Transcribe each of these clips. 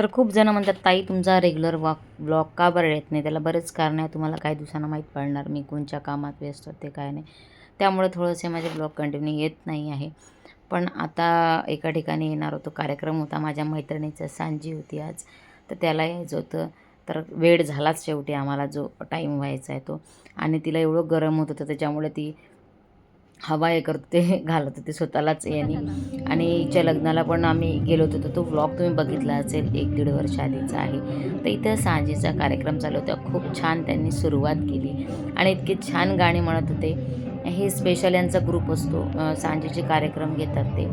तर खूप जणं म्हणतात ताई तुमचा रेग्युलर वॉक ब्लॉग का बरं येत नाही? त्याला बरेच कारण आहे. तुम्हाला काही दिवसांना माहीत पडणार मी कोणत्या कामात व्यस्त होते काय नाही. त्यामुळे थोडेसे माझे ब्लॉग कंटिन्यू येत नाही आहे. पण आता एका ठिकाणी येणार होतो. कार्यक्रम होता. माझ्या मैत्रिणीचं सांजी होती आज. तर त्याला यायचं होतं. तर वेळ झालाच शेवटी आम्हाला जो टाईम व्हायचा आहे तो. आणि तिला एवढं गरम होत होतं. त्याच्यामुळे ती हवा हे करत घालत होते स्वतःलाच याने आणि हिच्या लग्नाला पण आम्ही गेलो होतो. तर तो व्लॉग तुम्ही बघितला असेल एक दीड वर्ष आधीचा आहे. तर इथं सांजेचा कार्यक्रम चालू होता. खूप छान त्यांनी सुरुवात केली. आणि इतके छान गाणी म्हणत होते. हे स्पेशल यांचा ग्रुप असतो. सांजेचे कार्यक्रम घेतात ते.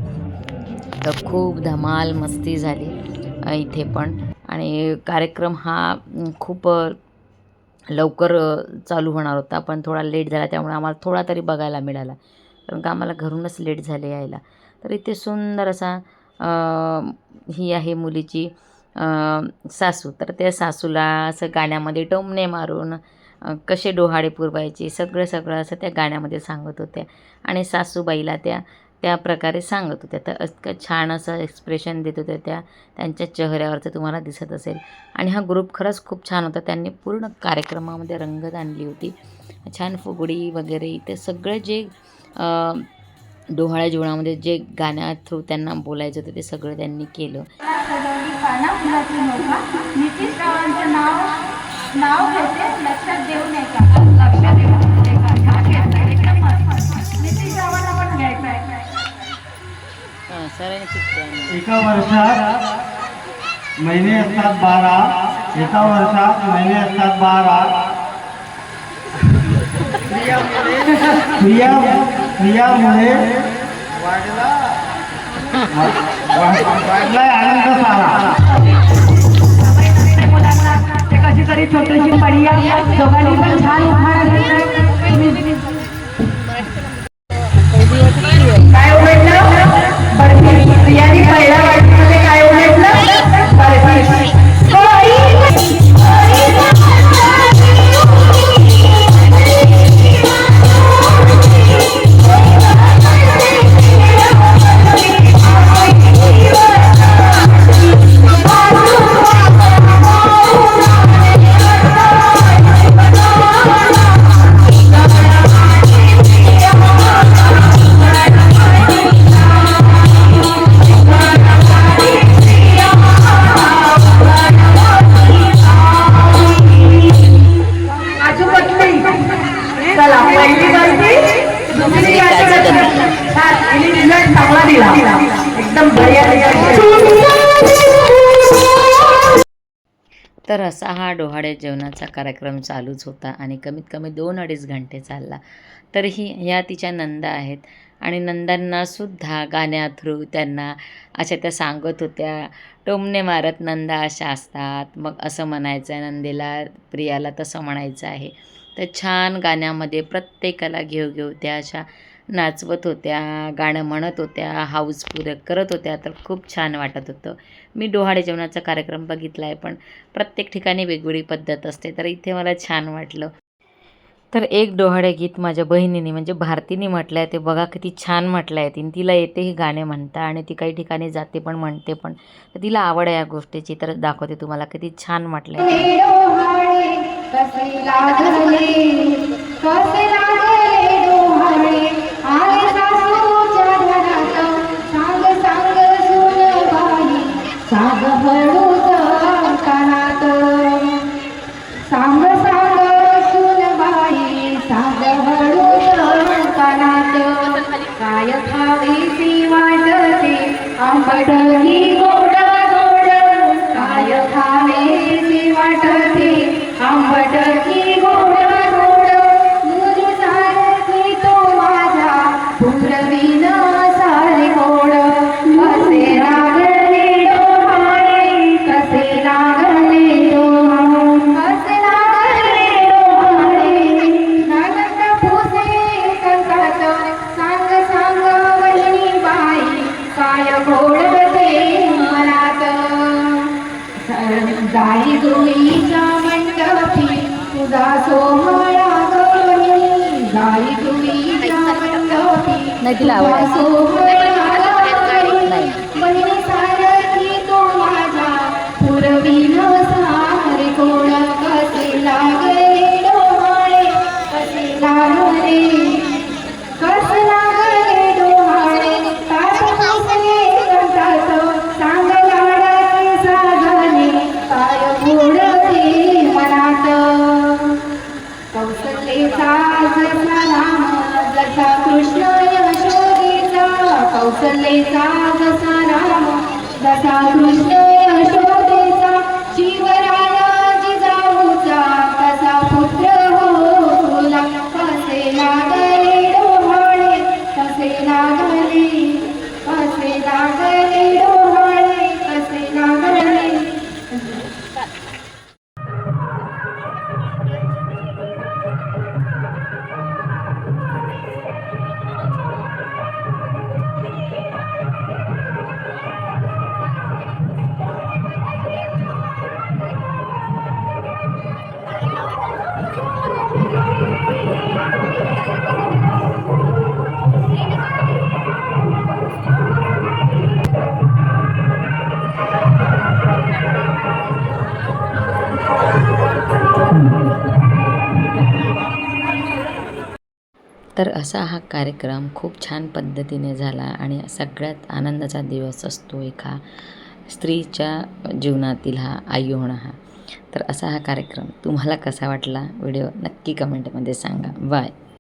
तर खूप धमाल मस्ती झाली इथे पण. आणि कार्यक्रम हा खूप लवकर चालू होणार होता. पण थोडा लेट झाला. त्यामुळे आम्हाला थोडा तरी बघायला मिळाला. कारण का आम्हाला घरूनच लेट झाले यायला. तर इथे सुंदर असा ही आहे मुलीची सासू. तर त्या सासूला असं गाण्यामध्ये टोमणे मारून कसे डोहाळे पुरवायचे सगळं सगळं असं त्या गाण्यामध्ये सांगत होत्या. आणि सासूबाईला त्या त्या प्रकारे सांगत होत्या. तर इतकं छान असं एक्सप्रेशन देत होत्या त्या त्यांच्या चेहऱ्यावरचं तुम्हाला दिसत असेल. आणि हा ग्रुप खरंच खूप छान होता. त्यांनी पूर्ण कार्यक्रमामध्ये रंगत आणली होती. छान फुगडी वगैरे इथे सगळं जे डोहाळ्या जेवणामध्ये जे गाण्या थ्रू त्यांना बोलायचं होतं ते सगळं त्यांनी केलं. नाव घेते लक्षात देऊ नये का लक्षात देऊ नये एका वर्षात महिने असतात बारा. एका वर्षात महिने असतात बारा. क्रियामुळे वाढला वाढलाय आनंद सारा. कशी तरी छोटीशी पडिया दोघांनी पण छान पहिली दुसरी result चांगला दिला. एकदम बढिया तर असा हा डोहाळे जेवणाचा कार्यक्रम चालूच होता आणि कमीत कमी दोन अडीच घंटे चालला. तरीही ह्या तिच्या नंदा आहेत आणि नंदांना सुद्धा गाण्या थ्रू त्यांना अशा त्या सांगत होत्या टोमणे मारत नंदा अशा असतात. मग असं म्हणायचं आहे नंदेला प्रियाला तसं म्हणायचं आहे. तर छान गाण्यामध्ये प्रत्येकाला घेऊ घेऊ त्या अशा नाचवत होत्या गाणं म्हणत होत्या हाऊस करत होत्या. तर खूप छान वाटत होतं. मी डोहाळे जेवणाचा कार्यक्रम बघितला आहे पण प्रत्येक ठिकाणी वेगवेगळी पद्धत असते तर इथे मला छान वाटलं. तर एक डोहाळे गीत माझ्या बहिणीने म्हणजे भारतीने म्हटलं आहे ते बघा किती छान म्हटलं आहे तिने. तिला येते ही गाणे म्हणता आणि ती काही ठिकाणी जाते पण म्हणते पण. तर तिला आवड आहे या गोष्टीची तर दाखवते तुम्हाला किती छान म्हटलं आहे कसे लागले? कसे लागले डोहाळे? आले सासूच्या घरात. सांग सांग सुनबाई सांग हळूच कानात सांग सांग सांग हळूच कानात काय वाटते? आंबट जाई गुईच्या मंडपी तुझा सोहळा गवळी मंडपी. तुझा सोहळा సాగసారాము దశా तर असा हा कार्यक्रम खूप छान पद्धतीने झाला आणि सगळ्यात आनंदाचा दिवस असतो एका स्त्रीच्या जीवनातील हा आई होणं हा. तर असा हा कार्यक्रम तुम्हाला कसा वाटला? व्हिडिओ नक्की कमेंटमध्ये सांगा. बाय